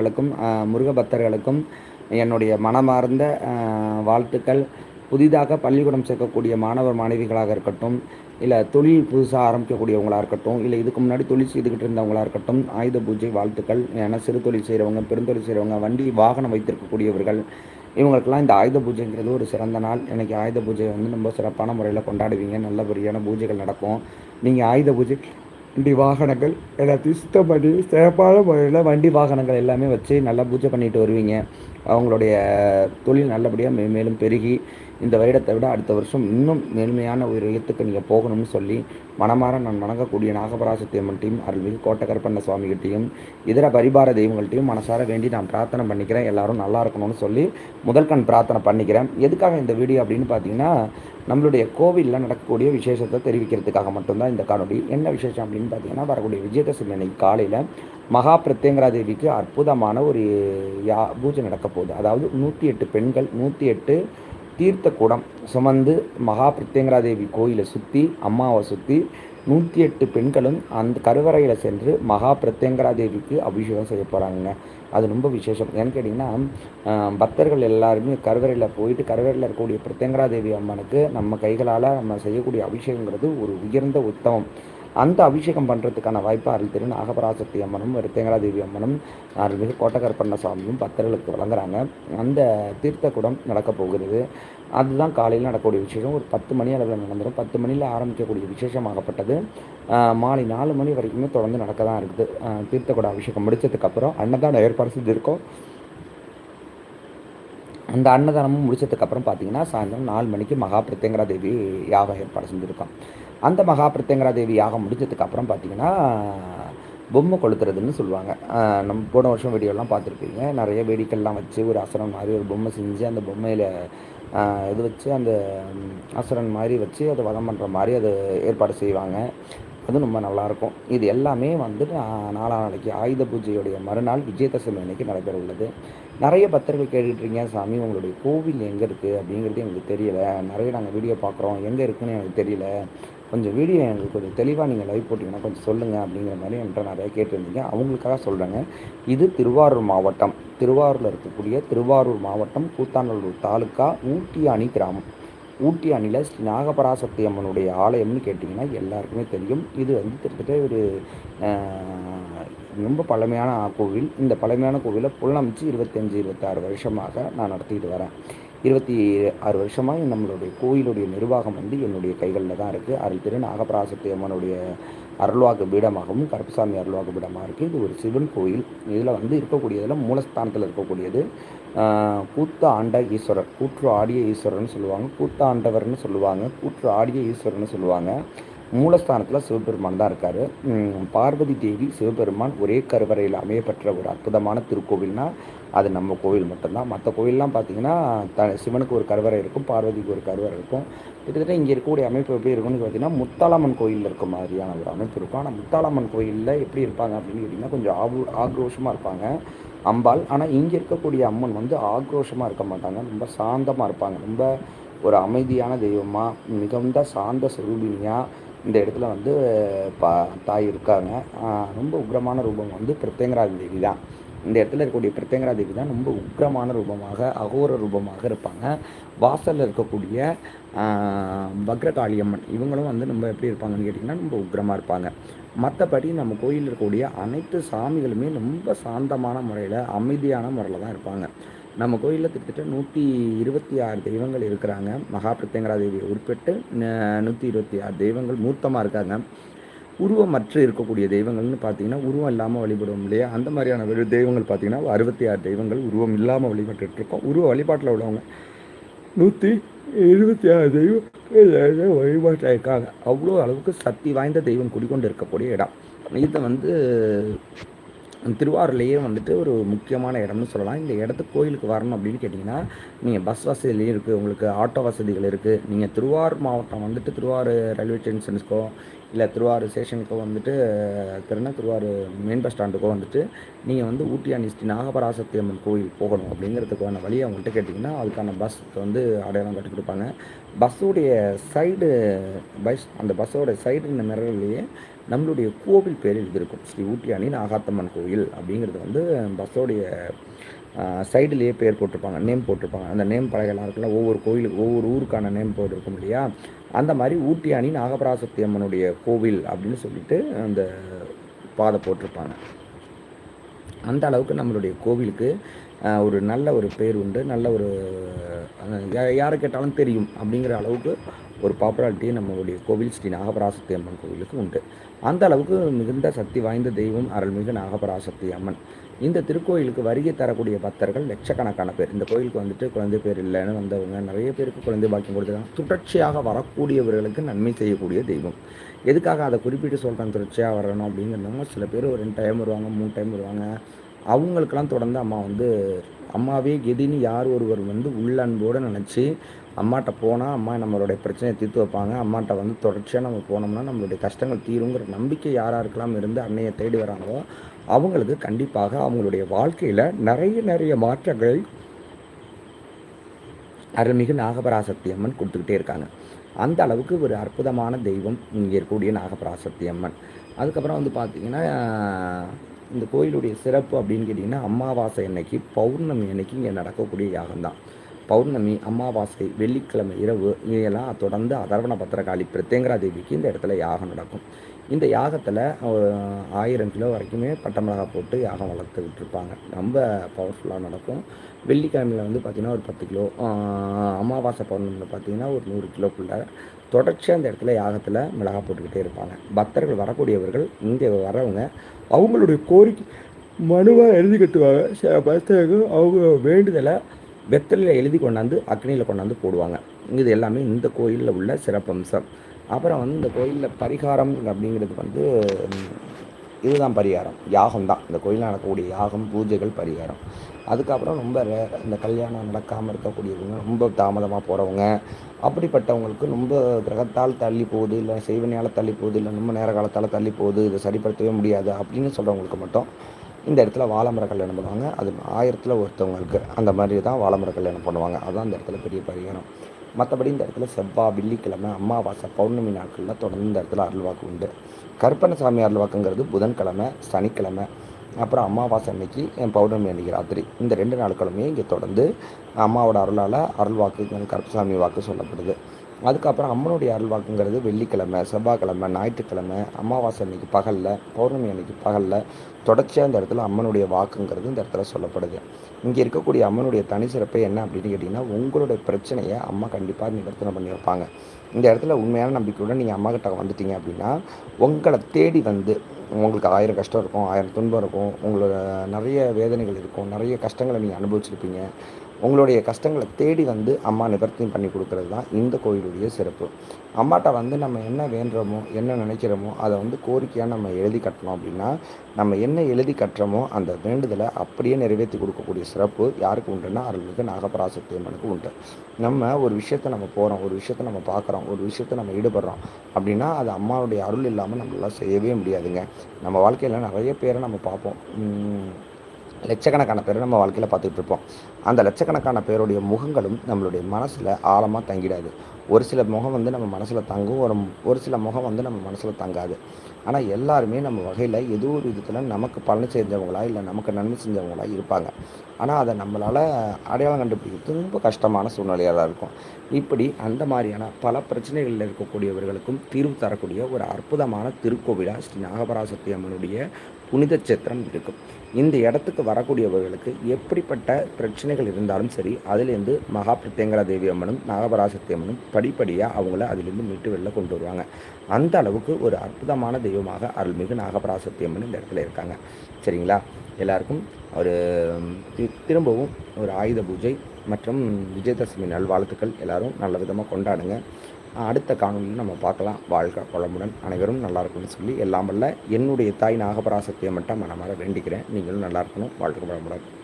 பக்தர்களுக்கும் முருக பக்தர்களுக்கும் என்னுடைய மனமார்ந்த வாழ்த்துக்கள். புதிதாக பள்ளிக்கூடம் சேர்க்கக்கூடிய மாணவர் மாணவிகளாக இருக்கட்டும் இல்லை தொழில் புதுசாக ஆரம்பிக்கக்கூடியவங்களாக இருக்கட்டும் இல்லை இதுக்கு முன்னாடி தொழில் செய்துக்கிட்டு இருந்தவங்களாக இருக்கட்டும் ஆயுத பூஜை வாழ்த்துக்கள். ஏன்னா சிறு தொழில் செய்கிறவங்க பெருந்தொழில் செய்கிறவங்க வண்டி வாகனம் வைத்திருக்கக்கூடியவர்கள். இவங்களுக்கெல்லாம் இந்த ஆயுத பூஜைங்கிறது ஒரு சிறந்த நாள். எனக்கு ஆயுத பூஜை வந்து ரொம்ப சிறப்பான முறையில் கொண்டாடுவீங்க. நல்லபடியான பூஜைகள் நடக்கும். நீங்கள் ஆயுத பூஜை வண்டி வாகனங்கள் எல்லாத்தையும் சுத்தம் பண்ணி சிறப்பான முறையில் வண்டி வாகனங்கள் எல்லாமே வச்சு நல்லா பூஜை பண்ணிட்டு வருவீங்க. அவங்களுடைய தொழில் நல்லபடியாக மேலும் பெருகி இந்த வருடத்தை விட அடுத்த வருஷம் இன்னும் மேன்மையான ஒரு உயரத்துக்கு நீங்கள் போகணும்னு சொல்லி மனமாற நான் வணங்கக்கூடிய நாகபராசக்தி அம்மன்ட்டையும் அருள்மிகு கோட்டக்கருப்பண்ண சுவாமிகிட்டையும் இதர பரிபார தெய்வங்கள்ட்டையும் மனசார வேண்டி நான் பிரார்த்தனை பண்ணிக்கிறேன். எல்லாரும் நல்லா இருக்கணும்னு சொல்லி முதல் கண் பிரார்த்தனை பண்ணிக்கிறேன். எதுக்காக இந்த வீடியோ அப்படின்னு பார்த்தீங்கன்னா நம்மளுடைய கோவிலில் நடக்கக்கூடிய விசேஷத்தை தெரிவிக்கிறதுக்காக மட்டும்தான் இந்த காணொலி என்ன விசேஷம் அப்படின்னு பார்த்தீங்கன்னா வரக்கூடிய விஜயதசமி அன்னைக்கு காலையில் மகா பிரத்யங்கரா தேவிக்கு அற்புதமான ஒரு யா பூஜை நடக்க போகுது. அதாவது நூற்றி எட்டு பெண்கள் நூற்றி எட்டு தீர்த்த குடம் சுமந்து மகா பிரத்யங்கரா தேவி கோயிலை சுற்றி அம்மாவை சுற்றி நூற்றி எட்டு பெண்களும் அந்த கருவறையில் சென்று மகா பிரத்யங்கரா தேவிக்கு அபிஷேகம் செய்ய போகிறாங்க அது ரொம்ப விசேஷம். ஏன்னு கேட்டிங்கன்னா பக்தர்கள் எல்லாருமே கருவறையில் போயிட்டு கருவறையில் இருக்கக்கூடிய பிரத்யங்கரா தேவி அம்மனுக்கு நம்ம கைகளால் நம்ம செய்யக்கூடிய அபிஷேகங்கிறது ஒரு உயர்ந்த உத்தமம். அந்த அபிஷேகம் பண்ணுறதுக்கான வாய்ப்பு அருள் திரு நாகபராசக்தி அம்மனும் தேங்காதேவி அம்மனும் அருள்மிகு கோட்டகற்பண்ண சுவாமியும் பக்தர்களுக்கு வழங்குறாங்க. அந்த தீர்த்த குடம் நடக்க போகிறது. அதுதான் காலையில் நடக்கக்கூடிய விசேஷம். ஒரு பத்து மணி அளவில் நடந்துடும் பத்து மணியில் ஆரம்பிக்கக்கூடிய விசேஷமாகப்பட்டது. மாலை நாலு மணி வரைக்குமே தொடர்ந்து நடக்க தான் இருக்குது. தீர்த்த குட அபிஷேகம் முடித்ததுக்கப்புறம் அன்னதானம் ஏற்பாடு செஞ்சுருக்கோம். அந்த அன்னதானமும் முடிச்சதுக்கப்புறம் பார்த்தீங்கன்னா சாயந்தரம் நாலு மணிக்கு மகா பிரத்யங்கரா தேவி யாகம் ஏற்பாடு செஞ்சுருக்கோம் அந்த மகா பிரத்யங்கரா தேவி யாகம் முடிஞ்சதுக்கு அப்புறம் பார்த்தீங்கன்னா பொம்மை கொளுத்துறதுன்னு சொல்லுவாங்க. நம்ம போன வருஷம் வீடியோலாம் பார்த்துருப்பீங்க. நிறைய வேடிக்கைலாம் வச்சு ஒரு அசரம் மாதிரி ஒரு பொம்மை செஞ்சு அந்த பொம்மையில் இது வச்சு அந்த அசுரன் மாதிரி வச்சு அதை வதம் பண்ணுற மாதிரி அதை ஏற்பாடு செய்வாங்க. அதுவும் ரொம்ப நல்லாயிருக்கும். இது எல்லாமே வந்து நாலாம் நாளைக்கு ஆயுத பூஜையுடைய மறுநாள் விஜயதசமி அன்னைக்கு நடைபெற உள்ளது. நிறைய பக்தர்கள் கேட்டுட்ருக்கீங்க சாமி உங்களுடைய கோவில் எங்கே இருக்குது அப்படிங்கிறது எங்களுக்கு தெரியலை. நிறைய நாங்கள் வீடியோ பார்க்குறோம். எங்கே இருக்குன்னு எனக்கு தெரியல. கொஞ்சம் வீடியோ எங்களுக்கு கொஞ்சம் தெளிவாக நீங்கள் லைவ் போட்டிங்கன்னா கொஞ்சம் சொல்லுங்கள் அப்படிங்கிற மாதிரி என்கிட்ட நிறைய கேட்டிருந்தீங்க. அவங்களுக்காக சொல்கிறேங்க இது திருவாரூர் மாவட்டம். திருவாரூரில் இருக்கக்கூடிய திருவாரூர் மாவட்டம் கூத்தாநல்லூர் தாலுக்கா ஊட்டியானி கிராமம். ஊட்டி அணியில் ஸ்ரீ நாகபராசக்தி அம்மனுடைய ஆலயம்னு கேட்டிங்கன்னா எல்லாருக்குமே தெரியும். இது வந்து கிட்டத்தட்ட ஒரு ரொம்ப பழமையான கோவில். இந்த பழமையான கோவிலை புல்லமைச்சு இருபத்தஞ்சி இருபத்தாறு வருஷமாக நான் நடத்திட்டு வரேன். இருபத்தி ஆறு வருஷமாக நம்மளுடைய கோயிலுடைய நிர்வாகம் வந்து என்னுடைய கைகளில் தான் இருக்குது. அருள் திரு நாகபராசக்தி அம்மனுடைய அருள்வாக்கு பீடமாகவும் கருப்பசாமி அருள்வாக்கு பீடமாக இருக்குது. இது ஒரு சிவன் கோயில். இதில் வந்து இருக்கக்கூடியதில் மூலஸ்தானத்தில் இருக்கக்கூடியது. கூத்த ஆண்ட ஈஸ்வரர் கூற்று ஆடிய ஈஸ்வரர்னு சொல்லுவாங்க. கூத்த ஆண்டவர்னு சொல்லுவாங்க. கூற்று ஆடிய ஈஸ்வரர்னு சொல்லுவாங்க. மூலஸ்தானத்தில் சிவபெருமான் தான் இருக்கார். பார்வதி தேவி சிவபெருமான் ஒரே கருவறையில் அமையப்பெற்ற ஒரு அற்புதமான திருக்கோவில்னா அது நம்ம கோவில் மட்டும்தான். மற்ற கோவில்லாம் பார்த்தீங்கன்னா த சிவனுக்கு ஒரு கருவறை இருக்கும் பார்வதிக்கு ஒரு கருவறை இருக்கும். கிட்டத்தட்ட இங்கே இருக்கக்கூடிய அமைப்பு எப்படி இருக்கும்னு பார்த்தீங்கன்னா முத்தாளம்மன் கோயிலில் இருக்க மாதிரியான ஒரு அமைப்பு இருக்கும். ஆனால் முத்தாளம்மன் கோயிலில் எப்படி இருப்பாங்க அப்படின்னு கேட்டிங்கன்னா கொஞ்சம் ஆகு ஆக்ரோஷமாக இருப்பாங்க அம்பாள். ஆனால் இங்கே இருக்கக்கூடிய அம்மன் வந்து ஆக்ரோஷமாக இருக்க மாட்டாங்க. ரொம்ப சாந்தமாக இருப்பாங்க. ரொம்ப ஒரு அமைதியான தெய்வமாக மிகுந்த சாந்த சுரூபினியாக இந்த இடத்துல வந்து பா தாய் இருக்காங்க. ரொம்ப உக்ரமான ரூபம் வந்து பிரத்யங்கராஜ தேவி தான். இந்த இடத்துல இருக்கக்கூடிய பிரத்யங்கரா தேவி தான் ரொம்ப உக்ரமான ரூபமாக அகோர ரூபமாக இருப்பாங்க. வாசலில் இருக்கக்கூடிய பக்ரகாளியம்மன் இவங்களும் வந்து நம்ம எப்படி இருப்பாங்கன்னு கேட்டிங்கன்னா ரொம்ப உக்ரமாக இருப்பாங்க. மற்றபடி நம்ம கோயிலில் இருக்கக்கூடிய அனைத்து சாமிகளுமே ரொம்ப சாந்தமான முறையில் அமைதியான முறையில் தான் இருப்பாங்க. நம்ம கோயிலில் கிட்டத்தட்ட நூற்றி இருபத்தி ஆறு தெய்வங்கள் இருக்கிறாங்க. மகா பிரத்யங்கரா தேவியை உட்பட்டு நூற்றி இருபத்தி ஆறு தெய்வங்கள் மூர்த்தமாக இருக்காங்க. உருவமற்று இருக்கக்கூடிய தெய்வங்கள்னு பார்த்தீங்கன்னா உருவம் இல்லாமல் வழிபடுவோம் இல்லையா? அந்த மாதிரியான தெய்வங்கள் பார்த்தீங்கன்னா அறுபத்தி ஆறு தெய்வங்கள் உருவம் இல்லாமல் வழிபட்டுருக்கோம் உருவ வழிபாட்டில் உள்ளவங்க நூற்றி இருபத்தி ஆறு தெய்வம் வழிபாட்டில் இருக்காங்க அவ்வளோ அளவுக்கு சக்தி வாய்ந்த தெய்வம் குடிக்கொண்டு இருக்கக்கூடிய இடம். இதை வந்து திருவாரூர்லேயே வந்துட்டு ஒரு முக்கியமான இடம்னு சொல்லலாம். இந்த இடத்துக்கு கோயிலுக்கு வரணும் அப்படின்னு கேட்டிங்கன்னா நீங்கள் பஸ் வசதியிலையும் இருக்குது உங்களுக்கு ஆட்டோ வசதிகள் இருக்குது நீங்கள் திருவாரூர் மாவட்டம் வந்துட்டு திருவாரூர் ரயில்வே ஸ்டேஷன்ஸ்க்கோ இல்லை திருவாரூர் ஸ்டேஷனுக்கோ வந்துட்டு திருநா திருவாரூர் மெயின் பஸ் ஸ்டாண்டுக்கோ வந்துட்டு நீங்கள் வந்து ஊட்டி அணிஸ்டி நாகபராசக்தி அம்மன் கோயில் போகணும் அப்படிங்கிறதுக்கான வழியை அவங்கள்ட்ட கேட்டிங்கன்னா அதுக்கான பஸ் வந்து அடையாளம் கட்டி கொடுப்பாங்க பஸ்ஸுடைய சைடு பஸ் அந்த பஸ்ஸோட சைடு இந்த மிரர்லேயே நம்மளுடைய கோவில் பேர் எழுதியிருக்கும். ஸ்ரீ ஊட்டி அணி நாகாத்தம்மன் கோயில் அப்படிங்கிறது வந்து பஸ்ஸோடைய சைடுலேயே பேர் போட்டிருப்பாங்க நேம் போட்டிருப்பாங்க. அந்த நேம் பலகைலாம் இருக்குல்ல ஒவ்வொரு கோயிலுக்கு ஒவ்வொரு ஊருக்கான நேம் போட்டிருக்கும் இல்லையா? அந்த மாதிரி ஊட்டியானி நாகபராசக்தி அம்மனுடைய கோவில் அப்படின்னு சொல்லிட்டு அந்த பாதை போட்டிருப்பாங்க. அந்த அளவுக்கு நம்மளுடைய கோவிலுக்கு ஒரு நல்ல ஒரு பேர் உண்டு நல்ல ஒரு யா- யாரை கேட்டாலும் தெரியும் அப்படிங்கிற அளவுக்கு ஒரு பாப்புலாரிட்டி நம்மளுடைய கோவில் ஸ்ரீ நாகபராசக்தி அம்மன் கோவிலுக்கு உண்டு. அந்த அளவுக்கு மிகுந்த சக்தி வாய்ந்த தெய்வம் அருள்மிகு நாகபராசக்தி அம்மன். இந்த திருக்கோயிலுக்கு வருகை தரக்கூடிய பக்தர்கள் லட்சக்கணக்கான பேர். இந்த கோயிலுக்கு வந்துட்டு குழந்தை பேர் இல்லைன்னு வந்தவங்க நிறைய பேருக்கு குழந்தை பாக்கியம் கொடுத்துருக்காங்க. தொடர்ச்சியாக வரக்கூடியவர்களுக்கு நன்மை செய்யக்கூடிய தெய்வம். எதுக்காக அதை குறிப்பிட்டு சொல்கிறேன் தொடர்ச்சியாக வரணும் அப்படிங்கிறவங்க சில பேர் ஒரு ரெண்டு டைம் வருவாங்க மூணு டைம் வருவாங்க. அவங்களுக்கெல்லாம் தொடர்ந்து அம்மா வந்து அம்மாவே கெதின்னு யார் ஒருவர் வந்து உள்ளன்போடு நினச்சி அம்மாட்ட போனால் அம்மா நம்மளுடைய பிரச்சனையை தீர்த்து வைப்பாங்க. அம்மாட்ட வந்து தொடர்ச்சியாக நம்ம போனோம்னா நம்மளுடைய கஷ்டங்கள் தீருங்கிற நம்பிக்கை யாராருக்கெல்லாம் இருந்து அன்னையை தேடி வராங்களோ அவங்களுக்கு கண்டிப்பாக அவங்களுடைய வாழ்க்கையில் நிறைய நிறைய மாற்றங்கள் அருள்மிகு நாகபராசக்தி அம்மன் கொடுத்துக்கிட்டே இருக்காங்க. அந்த அளவுக்கு ஒரு அற்புதமான தெய்வம் இங்கே இருக்கக்கூடிய நாகபராசக்தி அம்மன். அதுக்கப்புறம் வந்து பார்த்திங்கன்னா இந்த கோயிலுடைய சிறப்பு அப்படின்னு கேட்டிங்கன்னா அமாவாசை அன்னைக்கு பௌர்ணமி அன்னைக்கு இங்கே நடக்கக்கூடிய யாகம்தான். பௌர்ணமி அமாவாசை வெள்ளிக்கிழமை இரவு இதையெல்லாம் தொடர்ந்து அதர்வண பத்திரகாளி பிரத்யங்கரா தேவிக்கு இந்த இடத்துல யாகம் நடக்கும். இந்த யாகத்தில் ஆயிரம் கிலோ வரைக்குமே பட்டை மிளகா போட்டு யாகம் வளர்த்து விட்டுருப்பாங்க ரொம்ப பவர்ஃபுல்லாக நடக்கும். வெள்ளிக்கிழமையில் வந்து பார்த்திங்கன்னா ஒரு பத்து கிலோ அமாவாசை பௌர்ணமியில் பார்த்திங்கன்னா ஒரு நூறு கிலோக்குள்ள தொடர்ச்சியாக அந்த இடத்துல யாகத்தில் மிளகா போட்டுக்கிட்டே இருப்பாங்க. பக்தர்கள் வரக்கூடியவர்கள் இங்கே வரவங்க அவங்களுடைய கோரிக்கை மனுவாக எழுதி கட்டுவாங்க. சில பக்தர்கள் அவங்க வேண்டுதலை வெத்தலையில் எழுதி கொண்டாந்து அக்னியில் கொண்டாந்து போடுவாங்க. இது எல்லாமே இந்த கோயிலில் உள்ள சிறப்பம்சம். அப்புறம் வந்து இந்த கோயிலில் பரிகாரம் அப்படிங்கிறது வந்து இதுதான் பரிகாரம். யாகம் தான். இந்த கோயிலில் நடக்கக்கூடிய யாகம் பூஜைகள் பரிகாரம். அதுக்கப்புறம் ரொம்ப இந்த கல்யாணம் நடக்காமல் இருக்கக்கூடியவங்க ரொம்ப தாமதமாக போகிறவங்க அப்படிப்பட்டவங்களுக்கு ரொம்ப கிரகத்தால் தள்ளி போகுது இல்லை செய்வனையால் தள்ளி போகுது இல்லை ரொம்ப நேர காலத்தால் தள்ளி போகுது இதை சரிப்படுத்தவே முடியாது அப்படின்னு சொல்கிறவங்களுக்கு மட்டும் இந்த இடத்துல வாழைமர கல்யாணம் பண்ணுவாங்க. அது ஆயிரத்தில் ஒருத்தவங்களுக்கு அந்த மாதிரி தான் வாழைமர கல்யாணம் பண்ணுவாங்க. அதுதான் இந்த இடத்துல பெரிய பரிகாரம். மற்றபடி இந்த இடத்துல செவ்வாய் வெள்ளிக்கிழமை அமாவாசை பௌர்ணமி நாட்களில் தொடர்ந்து இந்த இடத்துல அருள்வாக்கு உண்டு. கருப்பணசாமி அருள்வாக்குங்கிறது புதன்கிழமை சனிக்கிழமை அப்புறம் அமாவாசை அன்னைக்கு என் பௌர்ணமி அன்னைக்கு ராத்திரி. இந்த ரெண்டு நாட்களுமே இங்கே தொடர்ந்து அம்மாவோட அருளால் அருள்வாக்கு கருப்பசாமி வாக்கு சொல்லப்படுது. அதுக்கப்புறம் அம்மனுடைய அருள்வாக்குங்கிறது வெள்ளிக்கிழமை செவ்வாய்க்கிழமை ஞாயிற்றுக்கிழமை அமாவாசை அன்னைக்கு பகலில் பௌர்ணமி அன்னைக்கு பகலில் தொடர்ச்சியாக இந்த இடத்துல அம்மனுடைய வாக்குங்கிறது இந்த இடத்துல சொல்லப்படுது. இங்கே இருக்கக்கூடிய அம்மனுடைய தனி சிறப்பு என்ன அப்படின்னு கேட்டிங்கன்னா உங்களுடைய பிரச்சனையை அம்மா கண்டிப்பாக நிவர்த்தனை பண்ணி வைப்பாங்க. இந்த இடத்துல உண்மையான நம்பிக்கையுடன் நீங்கள் அம்மா கிட்ட வந்துட்டீங்க அப்படின்னா உங்களை தேடி வந்து உங்களுக்கு ஆயிரம் கஷ்டம் இருக்கும் ஆயிரம் துன்பம் இருக்கும் உங்களோட நிறைய வேதனைகள் இருக்கும் நிறைய கஷ்டங்களை நீங்கள் அனுபவிச்சிருப்பீங்க. உங்களுடைய கஷ்டங்களை தேடி வந்து அம்மா நிவர்த்தி பண்ணி கொடுக்கறது தான் இந்த கோயிலுடைய சிறப்பு. அம்மாட்ட வந்து நம்ம என்ன வேண்டுறோமோ என்ன நினைக்கிறோமோ அதை வந்து கோரிக்கையாக நம்ம எழுதி கட்டணும் அப்படின்னா நம்ம என்ன எழுதி கட்டுறோமோ அந்த வேண்டுதலை அப்படியே நிறைவேற்றி கொடுக்கக்கூடிய சிறப்பு யாருக்கு உண்டுன்னா அருள்மிகு நாகபராசக்தி அம்மனுக்கு உண்டு. நம்ம ஒரு விஷயத்தை நம்ம போகிறோம் ஒரு விஷயத்தை நம்ம பார்க்குறோம் ஒரு விஷயத்தை நம்ம ஈடுபடுறோம் அப்படின்னா அது அம்மாவுடைய அருள் இல்லாமல் நம்மளால் செய்யவே முடியாதுங்க. நம்ம வாழ்க்கையில் நிறைய பேரை நம்ம பார்ப்போம். லட்சக்கணக்கான பேரை நம்ம வாழ்க்கையில் பார்த்துட்டு இருப்போம். அந்த லட்சக்கணக்கான பேருடைய முகங்களும் நம்மளுடைய மனசில் ஆழமாக தங்கிடாது. ஒரு சில முகம் வந்து நம்ம மனசில் தங்கும் ஒரு ஒரு சில முகம் வந்து நம்ம மனசில் தங்காது. ஆனால் எல்லாருமே நம்ம வகையில் ஏதோ ஒரு விதத்தில் நமக்கு பலன் செஞ்சவங்களா இல்லை நமக்கு நன்மை செஞ்சவங்களா இருப்பாங்க. ஆனால் அதை நம்மளால் அடையாளம் கண்டுபிடிக்கிறது ரொம்ப கஷ்டமான சூழ்நிலையாக தான் இருக்கும். இப்படி அந்த மாதிரியான பல பிரச்சனைகளில் இருக்கக்கூடியவர்களுக்கும் தீர்வு தரக்கூடிய ஒரு அற்புதமான திருக்கோவிலாக ஸ்ரீ நாகபராசக்தி அம்மனுடைய புனித சேத்திரம் இருக்கும். இந்த இடத்துக்கு வரக்கூடியவர்களுக்கு எப்படிப்பட்ட பிரச்சனைகள் இருந்தாலும் சரி அதுலேருந்து மகா பிரத்யங்கரா தேவி அம்மனும் நாகபராசக்தி அம்மனும் படிப்படியாக அவங்கள அதிலிருந்து மீட்டு வெளில கொண்டு வருவாங்க. அந்த அளவுக்கு ஒரு அற்புதமான தெய்வமாக அருள்மிகு நாகபராசக்தி அம்மன் இந்த இடத்துல இருக்காங்க. சரிங்களா? எல்லாருக்கும் ஒரு தி- திரும்பவும் ஒரு ஆயுத பூஜை மற்றும் விஜயதசமி நல்வாழ்த்துக்கள். எல்லாரும் நல்ல விதமாக கொண்டாடுங்க. அடுத்த காணொலியில் நம்ம பார்க்கலாம். வாழ்க குழம்புடன் அனைவரும் நல்லா இருக்கணும்னு சொல்லி எல்லாம் வல்ல. என்னுடைய தாய் நாகபராசக்தியை மட்டும் மனமாற வேண்டிக்கிறேன். நீங்களும் நல்லா இருக்கணும். வாழ்க குழம்புடன்